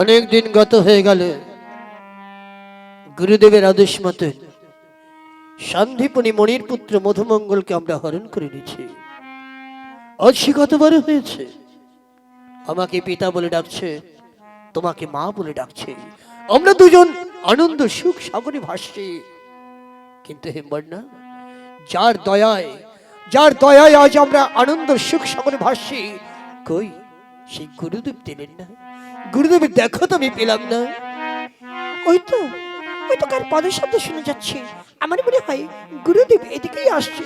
অনেক দিন গত হয়ে গেল। গুরুদেবের আদেশ মতে শান্তিপণি মণির পুত্র মধুমঙ্গলকে আমরা হরণ করে নিয়েছি আজ সে কতবার হয়েছে। আমাকে পিতা বলে ডাকছে, তোমাকে মা বলে ডাকছে। আমরা দুজন আনন্দ, সুখ, সাগরে ভাসছি। কিন্তু হেম্বর না যার দয়ায় যার দয়ায় আজ আমরা আনন্দ, সুখ, সাগরে ভাসছি, কই? সেই গুরুদেব দিলেন না। গুরুদেবের দেখো তো আমি পেলাম না। ওই তো ওই তো কার পদের শব্দ শুনে যাচ্ছে। আমার মনে হয় গুরুদেব এদিকেই আসছে।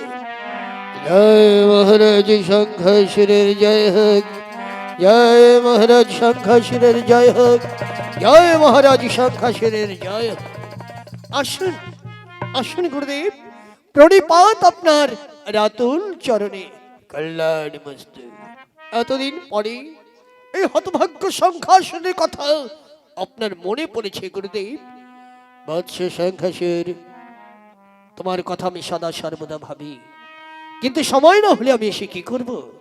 জয় মহারাজ শঙ্খাসুরের জয় হোক। জয় মহারাজ শঙ্খাসুরের জয় হোক। জয় মহারাজ শঙ্খাসুরের জয় হোক। আসুন আসুন গুরুদেব। প্রণিপাত আপনার রাতুল চরণে। কল্যাণ মস্ত এতদিন পরে এই হতভাগ্য শঙ্খাসুরের কথা আপনার মনে পড়েছে গুরুদেব? বৎস শঙ্খাসুর তোমার কথা আমি সদা সর্বদা ভাবি। কিন্তু সময় না হলে আমি এসে কি করব?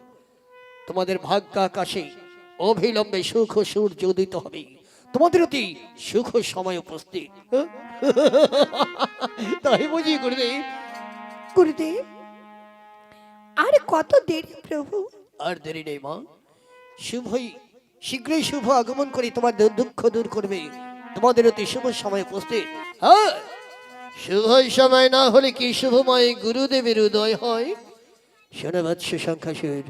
তোমাদের ভাগ্য আকাশে অবিলম্বে সুখ ও সূর্য উদিত হবে। তোমাদের অতি সুখ সময় উপস্থিত। তাই বুঝি গুরুদেব? গুরুদেব আর কত দেরি প্রভু? আর দেরি নেই মা। শুভই শীঘ্রই শুভ আগমন করে তোমার দুঃখ দূর করবে। তোমাদের অতি শুভ সময় উপস্থিত। হ্যাঁ শুভ সময় না হলে কি শুভময় গুরুদেবের উদয় হয়? শোনো বৎস সংখ্যাসুর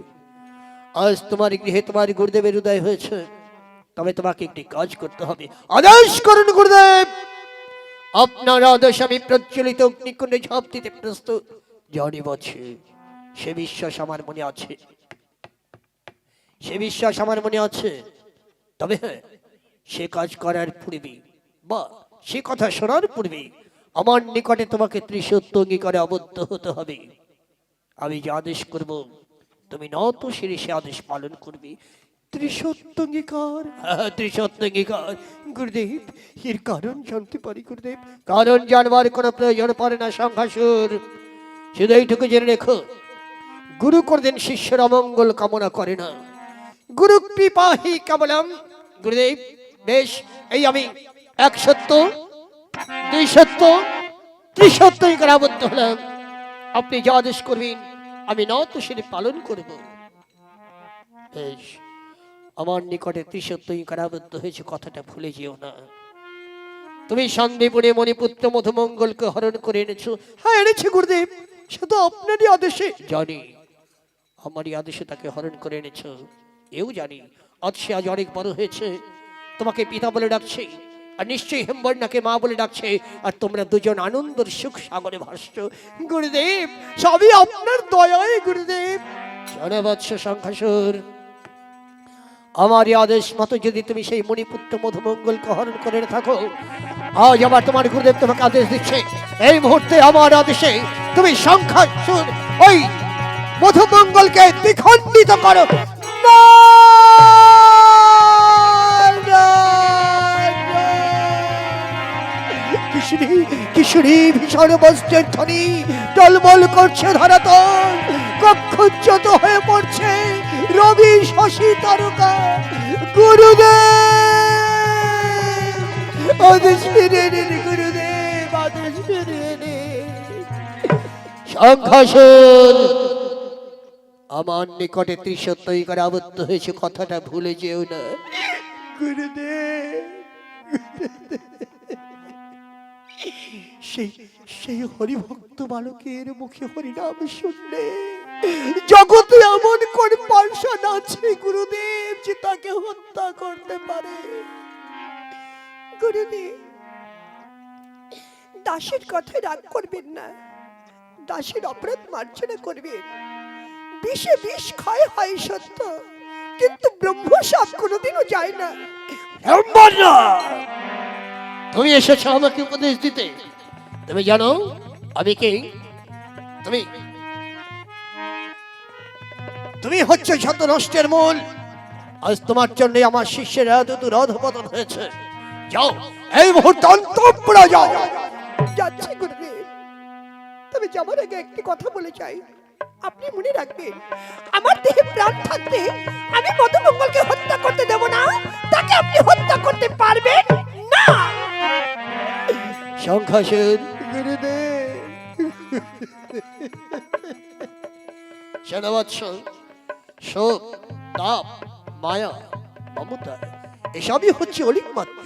আজ তোমার গৃহে তোমার গুরুদেবের উদয় হয়েছে। তবে তোমাকে একটি কাজ করতে হবে। আদেশ করুন গুরুদেব! আপনার আদেশ আমি প্রজ্বলিত অগ্নিকুণ্ডে ঝাঁপ দিতে প্রস্তুত। জানি বৎস সে বিশ্বাস আমার মনে আছে। সে বিশ্বাস আমার মনে আছে। তবে হ্যাঁ সে কাজ করার পূর্বে বা সে কথা শোনার পূর্বে আমার নিকটে তোমাকে ত্রিসত্য অঙ্গীকারে আবদ্ধ হতে হবে। আমি যে আদেশ করব তুমি নত শিরে সে আদেশ পালন করবে। ত্রিসত্য অঙ্গীকার হ্যাঁ, ত্রিসত্য অঙ্গীকার গুরুদেব এর কারণ জানতে পারি গুরুদেব। কারণ জানবার কোনো প্রয়োজন পড়ে না সংঘাসুর শুধু এইটুকু জেনে রেখো গুরু করদেন শিষ্যের অমঙ্গল কামনা করে না। গুরু কৃপাহি কেবলম। গুরুদেব বেশ এই আমি এক সত্য দুই সত্য ত্রিসত্য আবদ্ধ হলাম। আপনি যা আদেশ করবেন আমি নত সেটি পালন করব। বেশ আমার নিকটে ত্রিসত্য কারাবদ্ধ হয়েছে কথাটা ভুলে যেও না। তুমি সন্দেপুরে মণিপুত্র মধুমঙ্গলকে হরণ করে এনেছো। হ্যাঁ এনেছি গুরুদেব শুধু আপনারই আদেশে। জানি আমারই আদেশে তাকে হরণ করে এনেছো। এও জানি আজ আজ অনেক বড় হয়েছে। তোমাকে পিতা বলে ডাকছে, আর নিশ্চয়ই হেমবর্ণাকে মা বলে ডাকছে, আর তোমরা দুজন আনন্দর সুখ সাগরে ভাসছ। গুরুদেব, সবই আপনার দয়ায়, গুরুদেব। জনবৎস সংখ্যাসুর আমার আদেশ মতো যদি তুমি সেই মণিপুত্র মধুমঙ্গলকে হরণ করে থাকো, আজ আবার তোমার গুরুদেব তোমাকে আদেশ দিচ্ছে। এই মুহূর্তে আমার আদেশে তুমি সংখ্যা শুন ওই মধুমঙ্গলকে দ্বিখণ্ডিত করো! কিশোরী কিশোরী, ভীষণ বস্ত্রের ধ্বনি। টলমল করছে ধরাতল। কক্ষুচ্যত হয়ে পড়ছে রবি শশী তারকা। গুরুদেব! আদেশ ফিরে গুরুদেব আদেশ ফিরে আমার নিকটে ত্রিসত্যই করে আবদ্ধ হয়েছে, কথাটা ভুলে যেও না। সেই সেই হরিভক্ত বালকের মুখে হরিনাম শুনলে জগতে এমন কোন পার্শ্বান আছে গুরুদেব, যে তাকে হত্যা করতে পারে? গুরুদেব! দাসের কথায় রাগ করবেন না। দাসের অপরাধ মার্জনা করবেন। বিষে বিষ ক্ষয় হয় সত্য। কিন্তু ব্রহ্ম সাপ কোনোদিনও যায় না। তুমি এসেছ আমাকে উপদেশ দিতে। তুমি জানো আমি কে? তুমি? তুমি হচ্ছে শত নষ্টের মূল। আজ তোমার জন্য আমার শিষ্যের এত দূর অধপতন হয়েছে। যাও। এই মুহূর্তে অন্তঃপুরে যাও যাচ্ছি গুরুদেব। তবে যাবার আগে একটি কথা বলে যাই। আপনি মনে রাখবেন, আমার দেহে প্রাণ থাকতে আমি মধুমঙ্গলকে হত্যা করতে দেব না? তাকে আপনি হত্যা করতে পারবেন না! সংখ্যাসেন গুরুদেব। শোক তাপ, মায়া, মমতা, এসবই হচ্ছে অলিক মাত্র।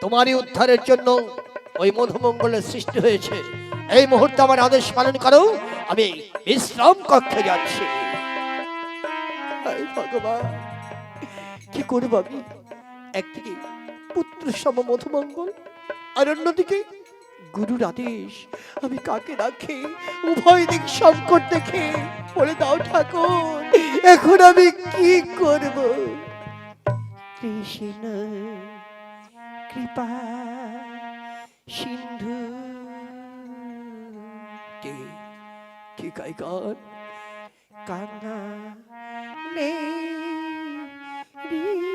তোমারই উদ্ধারের জন্য ওই মধুমঙ্গলের সৃষ্টি হয়েছে। এই মুহূর্তে আমার আদেশ পালন করো। আমি বিশ্রাম কক্ষে যাচ্ছি। ভগবান, কি করব আমি? একদিকে পুত্র সম মধুমঙ্গল, আর অন্যদিকে গুরুর আদেশ আমি কাকে রাখি? উভয় দিক সংকট দেখে বলে দাও ঠাকুর, এখন আমি কি করব? কৃষ্ণ, কৃপা, সিন্ধু, কে? কি গায়গান কাঙ্গা নে রি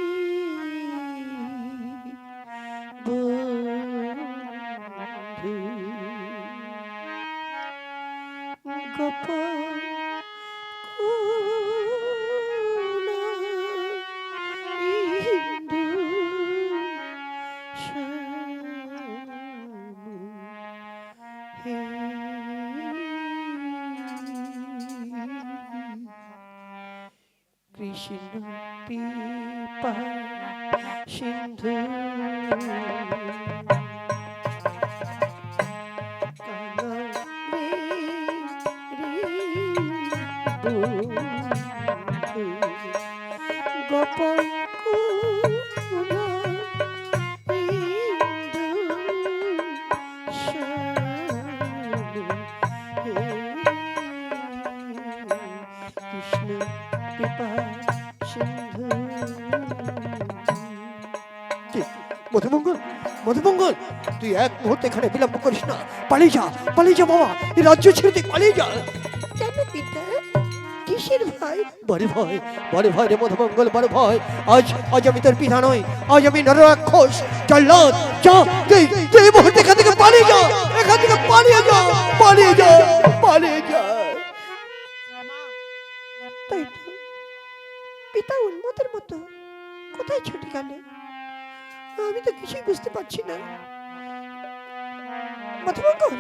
কৃষ্ণ পিপা সিন্ধু। তুই এক মুহূর্তে এখানে বিলম্ব করিস না। পালিয়ে যা পালিয়ে যা বাবা। এই রাজ্য ছেড়ে তুই পালিয়ে যা। কেন পিতা? কিসের ভয়? বড় ভয় বড় ভয় রে মধুমঙ্গল বড় ভয়। আজ আজ আমি তোর পিতা নই আজ আমি নররাক্ষস। চল্লত যা তুই তুই এই মুহূর্তে এখান থেকে পালিয়ে যা এখান থেকে পালিয়ে যা পালিয়ে যা পালিয়ে যা। তাই তো। পিতা উন্মতের মতো কোথায় ছুটে গেলে? আমি তো কিছুই বুঝতে পারছি না। মধুমঙ্গল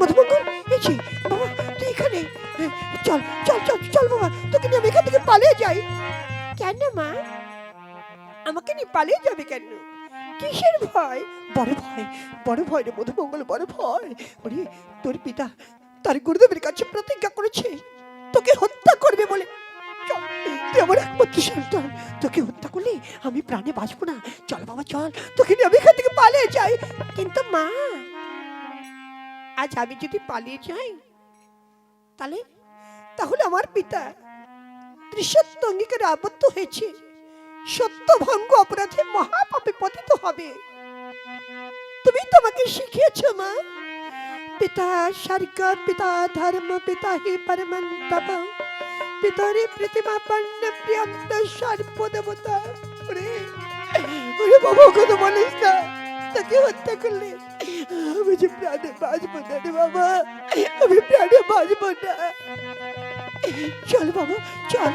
মধুমঙ্গল এসি বাবা তুই এখানে? চল চল চল চল বাবা তোকে নিয়ে আমি এখান থেকে পালিয়ে যাই। কেন মা? আমাকে নিয়ে পালিয়ে যাবে কেন? কিসের ভয়? বড় ভয় বড় ভয় রে মধুমঙ্গল বড় ভয়। ওরে তোর পিতা তার গুরুদেবের কাছে প্রতিজ্ঞা করেছে। তোকে হত্যা করবে বলে। চল তুই আমার একমাত্র সন্তান তোকে হত্যা করলে আমি প্রাণে বাঁচবো না। চল বাবা চল তোকে নিয়ে আমি এখান থেকে পালিয়ে যাই। কিন্তু মা আজ আমি যদি পালিয়ে যাই, তাহলে তাহলে আমার পিতা অঙ্গীকারে আবদ্ধ হয়েছে। সত্য ভঙ্গ অপরাধে মহাপাপে পতিত হবে। তুমি তো আমাকে শিখিয়েছ, মা। পিতা পিতা ধর্ম, পিতা হি পরমন তপ পিতরে প্রতিমা পণ্য প্রিয়ন্ত সর্বদেবতা ওরে বাবা বলিস না। তাকে হত্যা করলে আমি যে প্রাণে বাঁচবো না রে বাবা, আমি প্রাণে বাঁচবো না। চল বাবা, চল।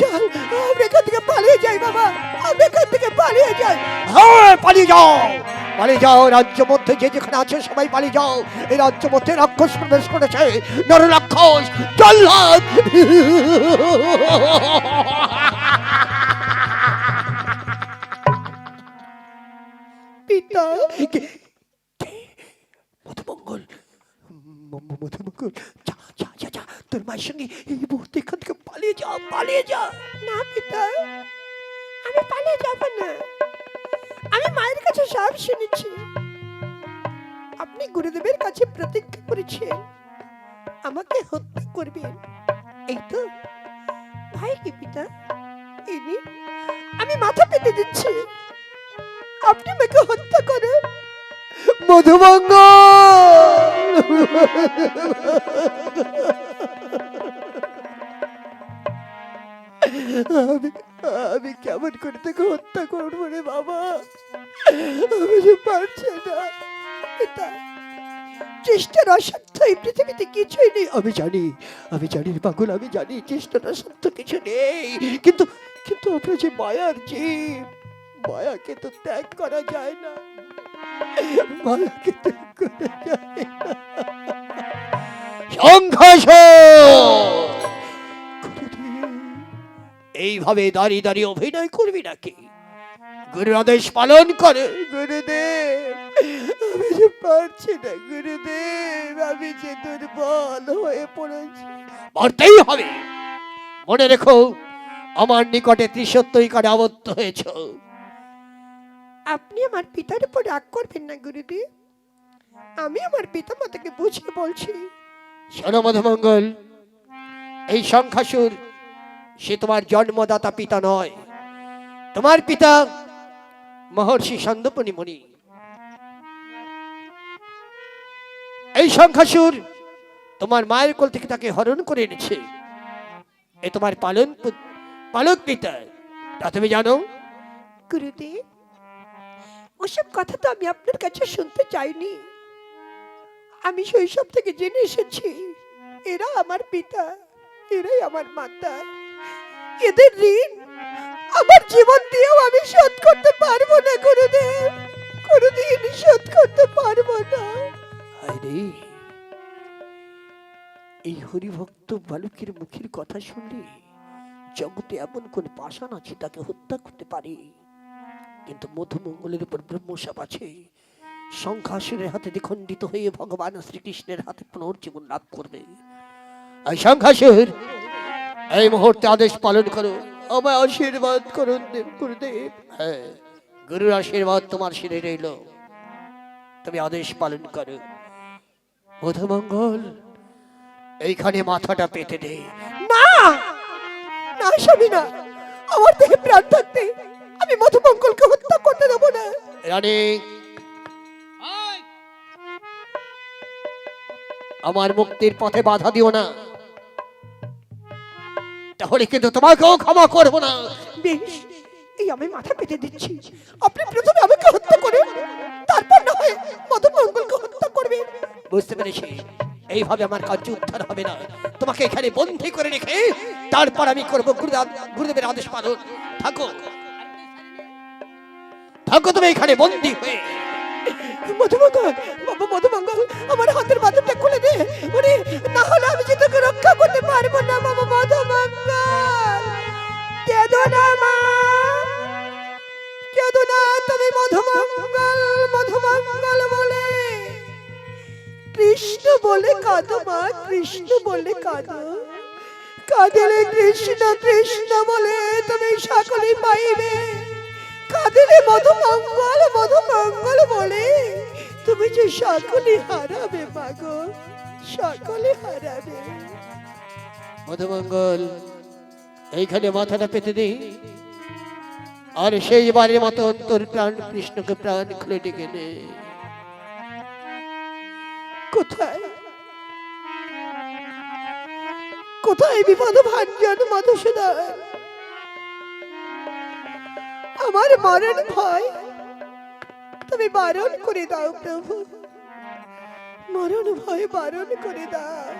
চল, আমরা এখান থেকে পালিয়ে যাই বাবা, আমরা এখান থেকে পালিয়ে যাই। হ্যাঁ পালিয়ে যাও। পালিয়ে যাও রাজ্য মধ্যে যে যেখানে আছে সবাই পালিয়ে যাও। এই রাজ্য মধ্যে রাক্ষস প্রবেশ করেছে নর রাক্ষস জল্লাদ পিতা মধুমঙ্গল। মধুমঙ্গল। যা যা যা যা, তোর মায়ের সঙ্গে এই মুহূর্তে এখান থেকে পালিয়ে যা পালিয়ে যা। না, পিতা। আমি পালিয়ে যাব না। আমি মায়ের কাছে সব শুনেছি। আপনি গুরুদেবের কাছে প্রতিজ্ঞা করেছেন। আমাকে হত্যা করবেন। এই তো। ভাই কি, পিতা? আমি মাথা পেতে দিচ্ছি। আপনি আমাকে হত্যা করেন? আমি আমি কেমন করে তোকে হত্যা করব রে বাবা? আমি যে পারছি না। পিতা চেষ্টার অসাধ্য এই পৃথিবীতে কিছুই নেই। আমি জানি আমি জানি পাগল, আমি জানি চেষ্টাটা সত্য কিছু নেই। কিন্তু কিন্তু আমরা যে মায়ার জীব মায়াকে তো ত্যাগ করা যায় না। মায়াকে ত্যাগ করা যায় না। সংঘর্ষ! এইভাবে দাঁড়িয়ে দাঁড়িয়ে অভিনয় করবি নাকি? গুরুর আদেশ পালন করে। গুরুদেব আমি যে পারছি না। গুরুদেব আমি যে দুর্বল হয়ে পড়েছি। মরতেই হবে। মনে রেখো আমার নিকটে ত্রিসত্যই কারে আবদ্ধ হয়েছ। আপনি আমার পিতার উপর রাগ করবেন না গুরুদেব আমি আমার পিতা মাতাকে বুঝিয়ে বলছি। শোনো মধুমঙ্গল এই সংখ্যাসুর সে তোমার জন্মদাতা পিতা নয়। তোমার পিতা মহর্ষি সন্দপনী মুনি। এই সংখ্যাসুর তোমার মায়ের কোল থেকে তাকে হরণ করে এনেছে। এ তোমার পালন পালক পিতা। তা তুমি জানো? গুরুদেব ওসব কথা তো আমি আপনার কাছে শুনতে চাইনি। আমি শৈশব থেকে জেনে এসেছি, এরা আমার পিতা, এরাই আমার মাতা। এদের ঋণ আমার জীবন দিয়েও আমি শোধ করতে পারব না, গুরুদেব। কোনোদিন শোধ করতে পারব না। আরে এই হরিভক্ত বালকের মুখের কথা শুনলে জগতে এমন কোন পাষাণ আছে তাকে হত্যা করতে পারে? কিন্তু মধুমঙ্গলের উপর ব্রহ্মসাপ আছে। সংখ্যাসুরের হাতে দ্বিখণ্ডিত হয়ে ভগবান শ্রীকৃষ্ণের হাতে পুনর্জীবন লাভ করবে। এই সংখ্যাসুর এই মুহূর্তে আদেশ পালন করো। আমায় আশীর্বাদ করুন, দেব গুরুদেব। হ্যাঁ গুরুর আশীর্বাদ তোমার শিরে রইল। তুমি আদেশ পালন করো। মধুমঙ্গল, এইখানে মাথাটা পেতে দে। না! না, স্বামী, না। আমার দেহে প্রাণ থাকতে আমি মধুমঙ্গলকে হত্যা করতে দেবো না। রানী। আমার মুক্তির পথে বাধা দিও না। তাহলে কিন্তু তোমাকেও ক্ষমা করব না। বেশ এই আমি মাথা পেতে দিচ্ছি। আপনি প্রথমে আমাকে হত্যা করুন তারপর না হয় মধুমঙ্গলকে হত্যা করবেন। বুঝতে পেরেছি। এইভাবে আমার কার্য উদ্ধার হবে না। তোমাকে এখানে বন্দি করে রেখে তারপর আমি করব গুরুদেব গুরুদেবের আদেশ পালন। থাকো এখানে হয়ে। মধুমঙ্গল, বাবা মধুমঙ্গল, আমার হাতের বাঁধনটা খুলে দে। আমি যে তোকে রক্ষা করতে পারব না, বাবা মধুমঙ্গল। কেঁদো না, মা। কেঁদো না তুমি মধুমঙ্গল মধুমঙ্গল বলে। কৃষ্ণ বলে কাঁদো, মা, কৃষ্ণ বলে কাঁদো। কৃষ্ণ কৃষ্ণ বলে তুমি সকলে পাইবে। কাঁদিলে মধুমঙ্গল মধুমঙ্গল বলে। তুমি যে সকলে হারাবে মাগো সকলে হারাবে। মধুমঙ্গল এইখানে মাথাটা পেতে দিই। আর সেইবারের মতো অন্তর প্রাণ কৃষ্ণকে প্রাণ খুলে ডেকে নে। কোথায়? কোথায় বিপদ ভাঞ্জন মধুসূদন? আমার মরণ ভয়। তুমি বারণ করে দাও প্রভু। মরণ ভয় বারণ করে দাও।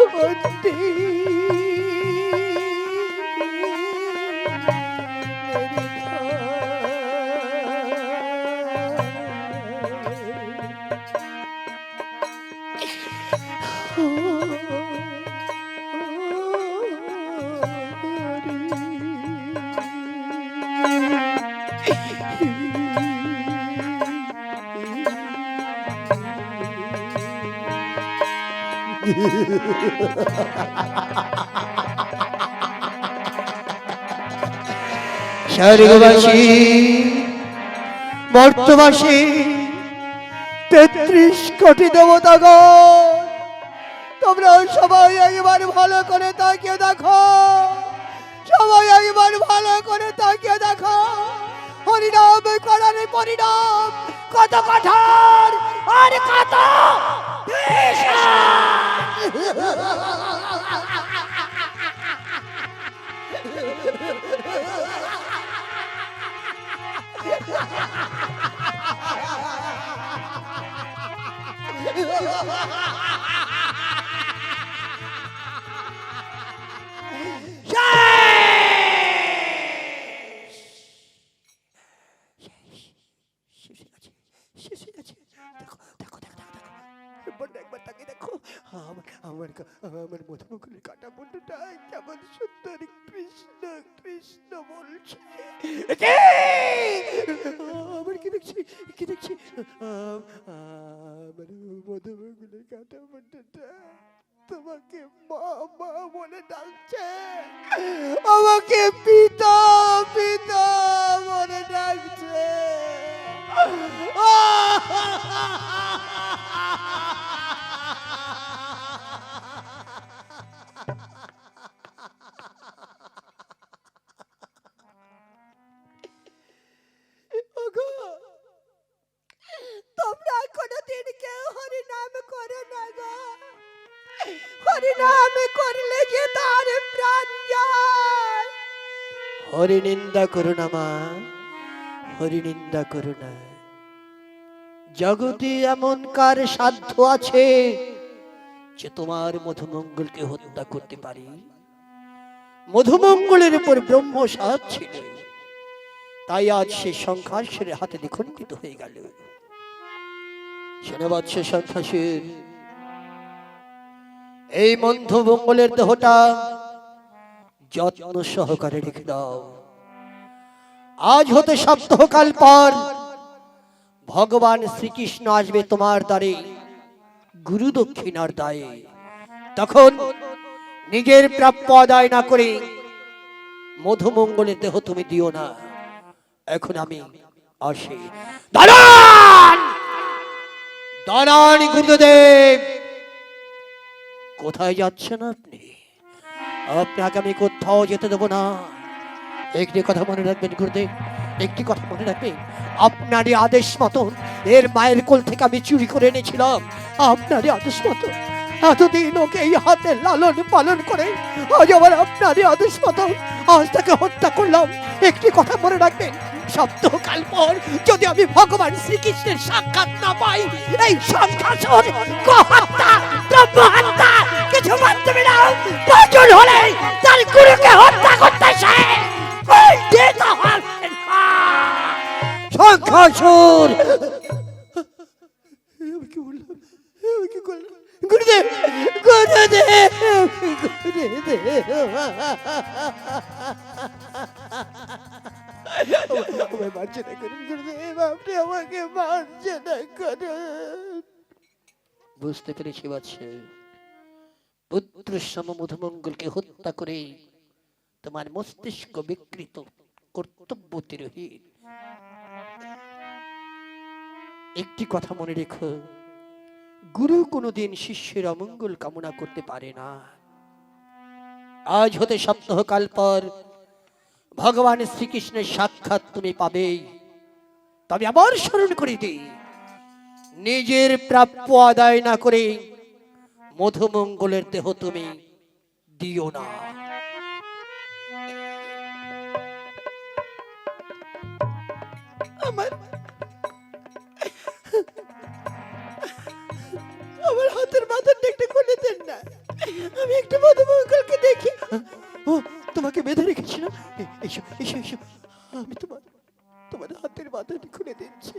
অতি স্বর্গবাসী মর্তবাসী তেত্রিশ কোটি দেবতাগণ, তোমরা সবাই একবার ভালো করে তাকিয়ে দেখো। সবাই একবার ভালো করে তাকিয়ে দেখো। হরিনাম করার পরিণাম কত কঠোর আর কত আমার আমার কা- আমার মধুমুখের কাটা বন্ধুটা কেমন সুন্দর কৃষ্ণ কৃষ্ণ বলছে! আমার কি দেখছি? কি দেখছি? আম- আমার মধুমুখের কাটা বন্ধুটা তোমাকে মা মা বলে ডাকছে। আমাকে পিতা পিতা বলে ডাকছে। হরি নিন্দা করো না মা হরি নিন্দা করো জগতে এমন কার সাধ্য আছে যে তোমার মধুমঙ্গলকে হত্যা করতে পারি? মধুমঙ্গলের উপর ব্রহ্ম সাহায্য ছিল। তাই আজ সে সংখ্যাসের হাতে দ্বিখণ্ডিত হয়ে গেল। শুনে পাচ্ছ সংখ্যাসের এই মধুমঙ্গলের দেহটা যত্ন সহকারে রেখে দাও। আজ হতে সপ্তাহকাল পর ভগবান শ্রীকৃষ্ণ আসবে তোমার দ্বারে, গুরু দক্ষিণার দায়ে। তখন নিজের প্রাপ্য আদায় না করে মধুমঙ্গলের দেহ তুমি দিও না। এখন আমি আসি। দাঁড়ান দাঁড়ান গুরুদেব! কোথায় যাচ্ছেন আপনি? আপনাকে আমি কোথাও যেতে দেবো না। একটি কথা মনে রাখবেন, গুরুদেব। একটি কথা মনে রাখবেন। আপনারই আদেশ মতন এর মায়ের কোল থেকে আমি চুরি করে এনেছিলাম। আপনারই আদেশ মতন। এতদিন ওকে এই হাতে লালন পালন করে আজ আবার আপনারই আদেশ মতন আজ তাকে হত্যা করলাম। একটি কথা মনে রাখবেন সপ্তাহকাল পর যদি আমি ভগবান শ্রীকৃষ্ণের সাক্ষাৎ না পাই, এই সংঘাসন ব্রহ্মহত্যা কিছু মাধ্যমে প্রয়োজন হলে তার গুরুকে হত্যা করতে করলাম? গুরুদেব গুরুদেব। আমায় করুন গুরুদেব আপনি আমাকে মারছে না করুন। বুঝতে পেরেছি বাচ্চা পুত্র সম মধুমঙ্গলকে হত্যা করে তোমার মস্তিষ্ক বিকৃত কর্তব্য তিরোহীন একটি কথা মনে রেখো, গুরু কোনোদিন শিষ্যের অমঙ্গল কামনা করতে পারে না। আজ হতে সপ্তাহকাল পর ভগবান শ্রীকৃষ্ণের সাক্ষাৎ তুমি পাবেই তবে আবার স্মরণ করে দিই নিজের প্রাপ্য আদায় না করে মধুমঙ্গলের দেহ তুমি দিও না। আমার হাতের মাথার একটু খুলে দেন না। আমি একটু মধুমঙ্গলকে দেখি। ও, তোমাকে বেঁধে রেখেছি না এসো এসো এসো। আমি তোমার তোমার হাতের মাথাটি খুলে দিচ্ছি।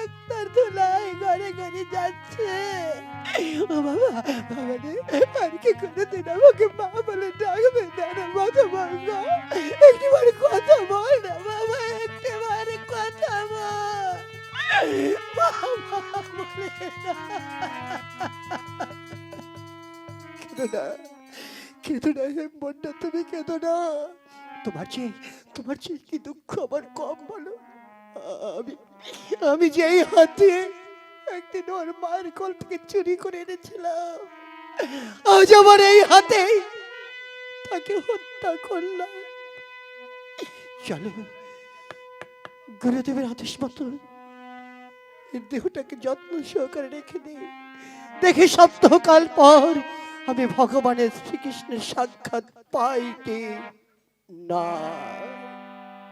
বাবা বাবা রে আর কি করে দিন আমাকে মা বলে ডাকবে না রে মাথা ভাঙা একটিবার কথা বল না বাবা, একটিবার কথা বল। বাবা বলে না। কেঁদো না না হে মনটা তুমি কেঁদো না। তোমার চেয়ে, তোমার কি দুঃখ আমার কম বলো। আমি আমি যেই হাতে একদিন ওর মায়ের কোল থেকে চুরি করে এনেছিলাম। আজ আমার এই হাতে তাকে হত্যা করলাম। চলো, গুরুদেবের আদেশ মতো এর দেহটাকে যত্ন সহকারে রেখে দিই। দেখি সপ্তাহকাল পর আমি ভগবানের শ্রীকৃষ্ণের সাক্ষাৎ পাই কি না।